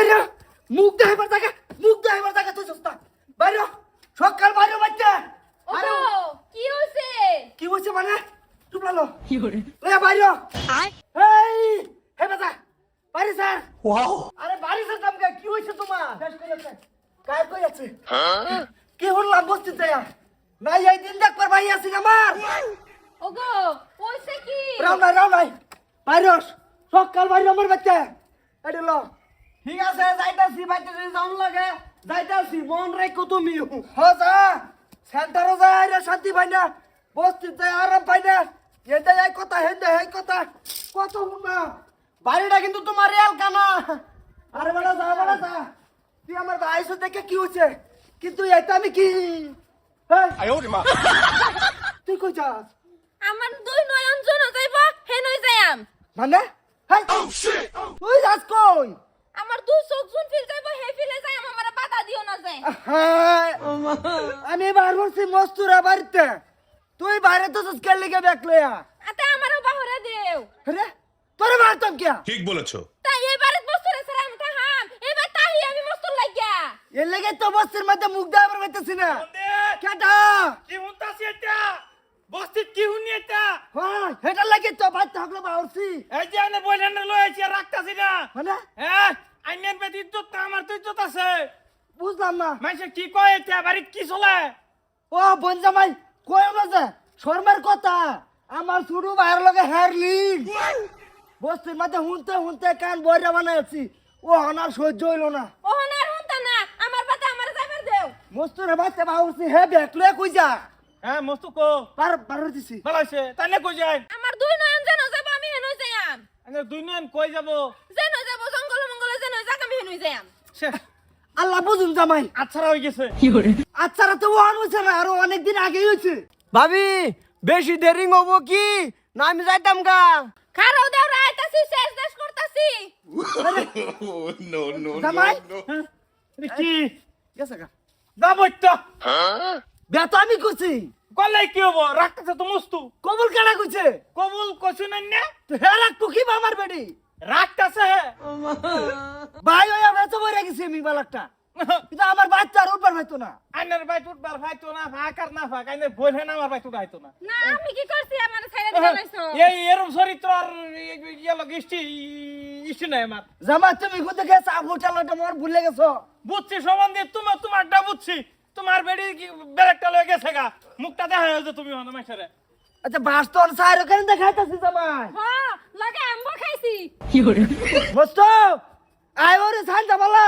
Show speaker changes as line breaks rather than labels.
বাইরে মুখ দেখাইবার জায়গা মুখ দেখাইবার জায়গা তুই সস্তা বাইরে সকাল বাইরে বাচ্চা
ওগো কি হইছে
কি হয়েছে মানে? চুপলালো লে বাইরে। এই হে বাজা বাড়ি স্যার। ওয়াও। আরে বাড়ি স্যার তামকে কি হয়েছে তোমার? শেষ করে আছে কার কই আছে কি হলাম বসতে যায়া নাই এই দিন দেখবার ভাই আছে আমার।
ওগো হইছে কি?
রাও নাই রাও নাই। বাইরে সকাল বাইরে আমার বাচ্চা এডি লো। ঠিক আছে যাইতাছি বাইতে যদি যাওন লাগে। যাইতাছি মন রেখো তুমি। হ যা। সেন্টারও যায় রে শান্তি পাই না। বস্তি যায় আরাম পাই না। এতে এই কথা হেন্দে এই কথা। কত না বাড়িটা কিন্তু তোমার রেল কানা আরে বেটা যা বেটা যা। তুই আমার আইসো দেখে কি হচ্ছে কিন্তু এটা আমি কি? হ্যাঁ? তুই কই যাস?
আমার দুই নয়ন জন যাইব হে নই যাইম
মানে? হাই তুই যাস কই?
আমার দুই চোখ জুন ফিল যাইব হে ফিলে যাইম আমার বাধা দিও না যায়
আমি বার বলছি মস্তুরা বাড়িতে। তুই বাইরে তো কেন লেগে বেকলয়া
আতে আমারও বাহরে দেও।
আরে তোরে মারতাম কে?
ঠিক বলেছ।
তাই এবারে বছরে সারা আমি তাহাম এবার তাহি আমি মস্ত লাগিয়া
এর লেগে তো বস্তির মধ্যে মুখ দেওয়ার পাইতেছি না। কেটা?
কি হুনতাছি এটা? বস্তিত কি হুনি এটা?
হ্যাঁ হেটার লাগে তো বাইতে হকলে বাউরছি
এই যে আনে বইলেন লই রাখতাছি না।
মানে?
হ্যাঁ আইনের ইজ্জত না আমার তো ইজ্জত আছে।
বুঝলাম না।
মাইসে কি কয় এটা বাড়িত কি চলে?
ও বনজামাই কই মাঝে শর্মার কথা আমার শুরু বাইরের লগে হারলি বস্তির মধ্যে হুনতে হুনতে কান বইরা বানাইছি। ও অনার সহ্য হইল না।
ওহন আর হুনতা না আমার বাতে আমার যাইবার দেও।
মস্তুরে বাচ্চা বাউরছি হে বেকলে কই যা।
হ্যাঁ মস্তু কো।
পার পার দিছি।
ভালো হইছে তাইলে কই যাই
আমার দুই নয়ন জন যাইব আমি হে নই যাইম
আনে দুই নয়ন কই যাব?
যে নই যাব জঙ্গল মঙ্গলে যে নই যাক আমি হে নই যাইম
সে
আল্লাহ বুঝুন জামাই।
আচ্ছা হই গেছে।
আচ্ছা তো ওয়ান হয়েছে না আরও অনেক দিন আগেই হয়েছে।
ভাবি বেশি দেরি হব কি? না আমি যাইতাম গা।
খারাও দেও রাইতাছি শেষ দেশ করতাছি।
জামাই?
কি?
গেছে গা।
যাব তো
বেত আমি করছি।
কলাই কি হব? রাখতেছে তো মস্তু।
কবুল কেনা কইছে
কবুল কছু নাই না
তো হে রাখব কি আমার বেডি
রাখতেছে।
ভাই ওই আমরা তো বইরা গেছি আমি বালাকটা। কিন্তু আমার বাচ্চা আর উঠবার হয়তো না।
আইনের বাইট উঠবার ভাইতো না না ভাগ আইনের আমার না।
না আমি কি করছি? আমার
এই এরম চরিত্র আর ইয়ে লোক ইষ্টি ইষ্টি নাই আমার।
জামা তুমি কোথা গেছে? আবু চালাটা মোর ভুলে গেছো?
বুঝছি সম্বন্ধে তোমার তোমারটা বুঝছি। তোমার বেড়ি বেলেগটা লয়ে গেছে গা। মুখটা দেখা হয়েছে তুমি হন মাইসারে।
আচ্ছা বাস তো সাইর ওখানে দেখাইতাছি জামাই
হ্যাঁ লাগে আম্ব খাইছি
মস্ত আয় ওরে সাইন যাবালা